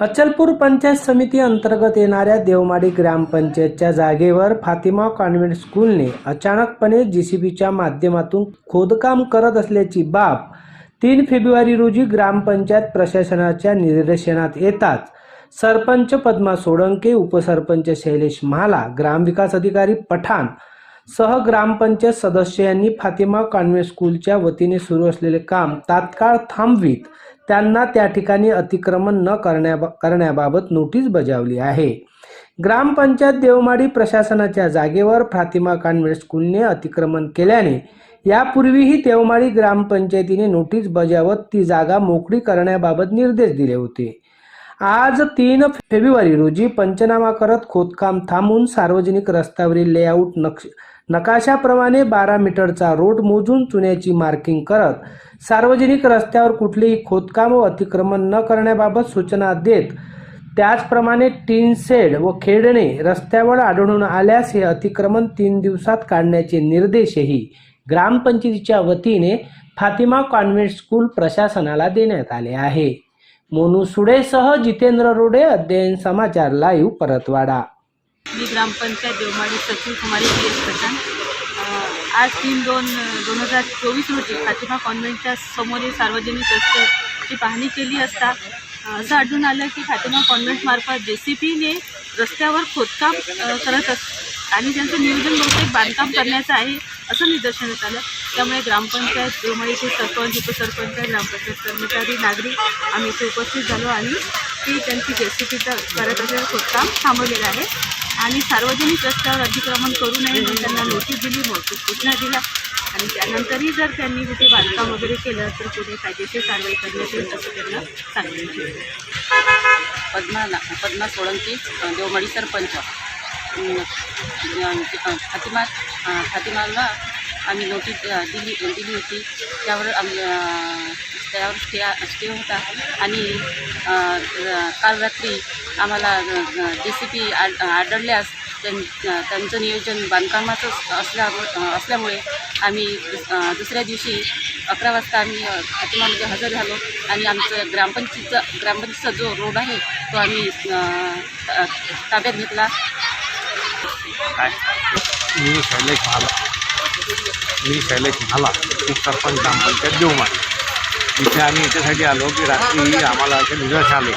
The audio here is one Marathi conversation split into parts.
अचलपूर पंचायत समिती अंतर्गत येणाऱ्या देवमाडी ग्रामपंचायतच्या जागेवर फातिमा कॉन्व्हेंट स्कूलने अचानकपणे जीसीबीच्या माध्यमातून खोदकाम करत असल्याची बाब तीन फेब्रुवारी रोजी ग्रामपंचायत प्रशासनाच्या निर्देशनात येताच सरपंच पद्मा सोळंके उपसरपंच शैलेश महाला ग्रामविकास अधिकारी पठाण सह ग्रामपंचायत सदस्य यांनी फातिमा कॉन्व्हेंट स्कूलच्या वतीने सुरू असलेले काम तात्काळ थांबवीत. त्यांना त्या ठिकाणी अतिक्रमण न करण्या करण्याबाबत नोटीस बजावली आहे. ग्रामपंचायत देवमाडी प्रशासनाच्या जागेवर फातिमा कॉन्व्हेंट स्कूलने अतिक्रमण केल्याने यापूर्वीही देवमाळी ग्रामपंचायतीने नोटीस बजावत ती जागा मोकळी करण्याबाबत निर्देश दिले होते. आज तीन फेब्रुवारी रोजी पंचनामा करत खोदकाम थांबून सार्वजनिक रस्त्यावरील लेआउट नक्ष नकाशाप्रमाणे बारा मीटरचा रोड मोजून चुन्याची मार्किंग करत सार्वजनिक रस्त्यावर कुठलेही खोदकाम व अतिक्रमण न करण्याबाबत सूचना देत त्याचप्रमाणे टीन शेड व खेडणे रस्त्यावर आढळून आल्यास हे अतिक्रमण तीन दिवसात काढण्याचे निर्देशही ग्रामपंचायतीच्या वतीने फातिमा कॉन्व्हेंट स्कूल प्रशासनाला देण्यात आले आहे. मोनू सुडेसह जितेंद्र रोडे अध्ययन समाचार लाईव्ह परतवाडा. मी ग्रामपंचायत देवमाडी सचिव कुमारी पी एस पठाण. आज तीन दोन दोन हजार चोवीस रोजी फातिमा कॉन्व्हेंटच्या समोरील सार्वजनिक रस्त्याची पाहणी केली असता असं आढळून आलं की फातिमा कॉन्व्हेंटमार्फत जे सी पीने रस्त्यावर खोदकाम करत अस आणि त्यांचं नियोजन बहुतेक बांधकाम करण्याचं आहे असं निदर्शनात आलं. त्यामुळे ग्रामपंचायत देवमाळीचे सरपंच उपसरपंच ग्रामपंचायत कर्मचारी नागरिक आम्ही इथे उपस्थित झालो आणि ती त्यांची जे सी पीचं करत असलेलं खोदकाम थांबवलेलं आहे. आणि सार्वजनिक रस्त्यावर अतिक्रमण करू नये म्हणून त्यांना नोटीस दिली मोठी सूचना दिल्या. आणि त्यानंतरही जर त्यांनी कुठे बांधकाम वगैरे केलं तर पुढे कायदेशीर कारवाई करण्यात येईल असं त्यांना सांगितलं पद्मा पद्मा सोळंकी देवमळी सरपंच. फातिमा फातिमाला आम्ही नोटीस दिली दिली होती. त्यावर आम्ही त्यावर स्टे स्टे होता. आणि काल रात्री आम्हाला जे सी पी आढळल्यास त्यां त्यांचं नियोजन बांधकामाचं असल्या असल्यामुळे आम्ही दुसऱ्या दिवशी अकरा वाजता आम्ही अ, हजर झालो. आणि आमचं ग्रामपंचायतचा ग्रामपंचायतचा जो रोड आहे तो आम्ही ताब्यात घेतला. मी शैलेश मी शैलेश भाला सरपंच ग्रामपंचायत देवमाडी इथे आम्ही याच्यासाठी आलो की रात्री आम्हाला असे निदर्श आले.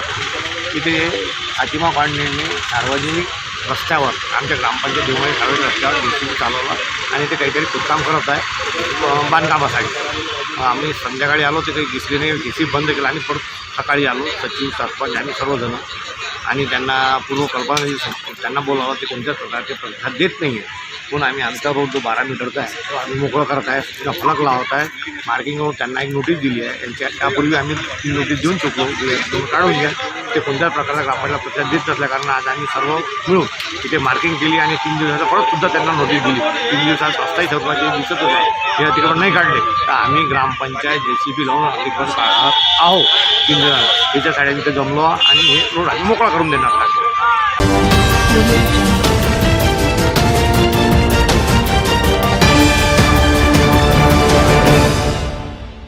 की ते फातिमा कॉन्व्हेंटने सार्वजनिक रस्त्यावर आमच्या ग्रामपंचायत देवमाडी सार्वजनिक रस्त्यावर जे चालवला आणि ते काहीतरी खुदकाम करत आहे बांधकामासाठी. आम्ही संध्याकाळी आलो ते काही दिसले नाही सी बंद केलं आणि परत सकाळी आलो. सचिव सरपंच आणि सर्वजण. आणि त्यांना पूर्व कल्पना त्यांना बोलावं ते कोणत्याच प्रकारचे प्रतिसाद देत नाही आहे पण आम्ही आमचा रोड जो बारा मीटरचा आहे तो आम्ही मोकळा करत आहे तिथं फलक लावत आहे. मार्किंगवर त्यांना एक नोटीस दिली आहे. त्यांच्या त्यापूर्वी आम्ही ती नोटीस देऊन चुकलो. काढून घ्या. ते कोणत्याच प्रकारचा ग्रामपंचायत प्रतिसाद देत नसल्याकारण आज आम्ही सर्व मिळून तिथे मार्किंग केली आणि तीन दिवसाचा परत सुद्धा त्यांना नोटीस दिली. तीन दिवसात अस्थायी स्वरूपाचे दिसत होते. हे तिकडं नाही काढले. तर आम्ही ग्रामपंचायत जे सी बी लावून अतिक्रमण काढणार आहोत. तीन दिवसात त्याच्या आम्ही तिथे जमलो आणि हे रोड आम्ही मोकळा करून देणार लागतो